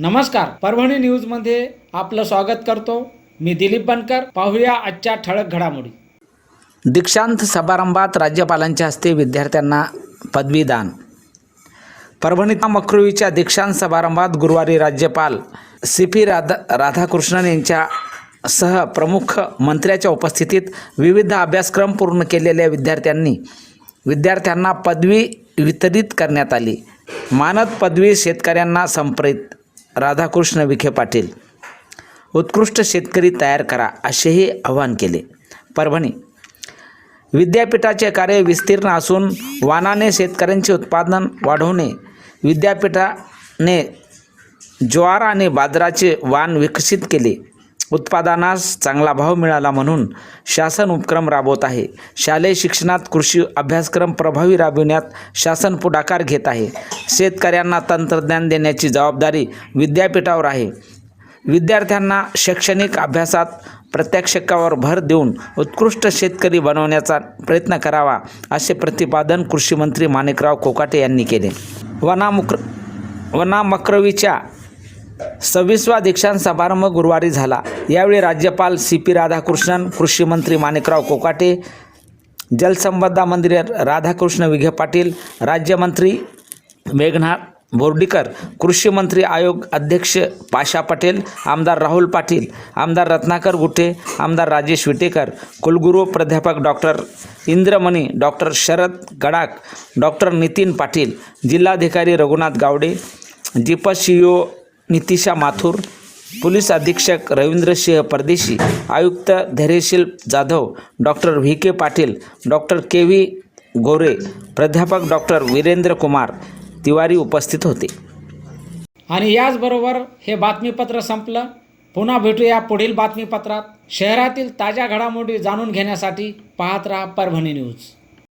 नमस्कार परभणी न्यूजमध्ये आपलं स्वागत करतो. मी दिलीप बनकर पाहूया आजच्या ठळक घडामोडी. दीक्षांत समारंभात राज्यपालांच्या हस्ते विद्यार्थ्यांना पदवीदान. परभणीत मकरुवीच्या दीक्षांत समारंभात गुरुवारी राज्यपाल सी पी राधा राधाकृष्णन यांच्या सह प्रमुख मंत्र्याच्या उपस्थितीत विविध अभ्यासक्रम पूर्ण केलेल्या विद्यार्थ्यांनी विद्यार्थ्यांना पदवी वितरित करण्यात आली. मानद पदवी शेतकऱ्यांना संप्रेत राधाकृष्ण विखे पाटील. उत्कृष्ट शेतकरी तयार करा असेही आवाहन केले. परभणी. विद्यापीठाचे कार्य विस्तीर्ण असून वानाने शेतकऱ्यांचे उत्पादन वाढवणे विद्यापीठाने ज्वार आणि बाजराचे वाण विकसित केले. उत्पादनास चांगला भाव मिळाला म्हणून शासन उपक्रम राबवत आहे. शालेय शिक्षणात कृषी अभ्यासक्रम प्रभावी राबविण्यात शासन पुढाकार घेत आहे. शेतकऱ्यांना तंत्रज्ञान देण्याची जबाबदारी विद्यापीठावर आहे. विद्यार्थ्यांना शैक्षणिक अभ्यासात प्रत्यक्षकावर भर देऊन उत्कृष्ट शेतकरी बनवण्याचा प्रयत्न करावा असे प्रतिपादन कृषीमंत्री माणिकराव कोकाटे यांनी केले. वनामुक्र वनामक्रवीच्या सव्वीसवा दीक्षांत समारंभ गुरुवारी झाला. यावेळी राज्यपाल सी पी राधाकृष्णन कृषी मंत्री माणिकराव कोकाटे जलसंपदा मंत्री राधाकृष्ण विखे पाटील राज्यमंत्री मेघनाथ बोर्डीकर कृषी मंत्री आयोग अध्यक्ष पाशा पटेल आमदार राहुल पाटील आमदार रत्नाकर गुटे आमदार राजेश विटेकर कुलगुरू प्राध्यापक doctor Indramani doctor Sharad Gadakh doctor Nitin Patil जिल्हाधिकारी रघुनाथ गावडे दीपशिओ नितिशा माथुर पोलीस अधीक्षक रवींद्रसिंह परदेशी आयुक्त Dhairyasheel Jadhav doctor V K Patil doctor K V Gore प्राध्यापक डॉक्टर वीरेंद्र कुमार तिवारी उपस्थित होते. आणि याचबरोबर हे बातमीपत्र संपलं. पुन्हा भेटूया पुढील बातमीपत्रात. शहरातील ताज्या घडामोडी जाणून घेण्यासाठी पाहत राहा परभणी न्यूज.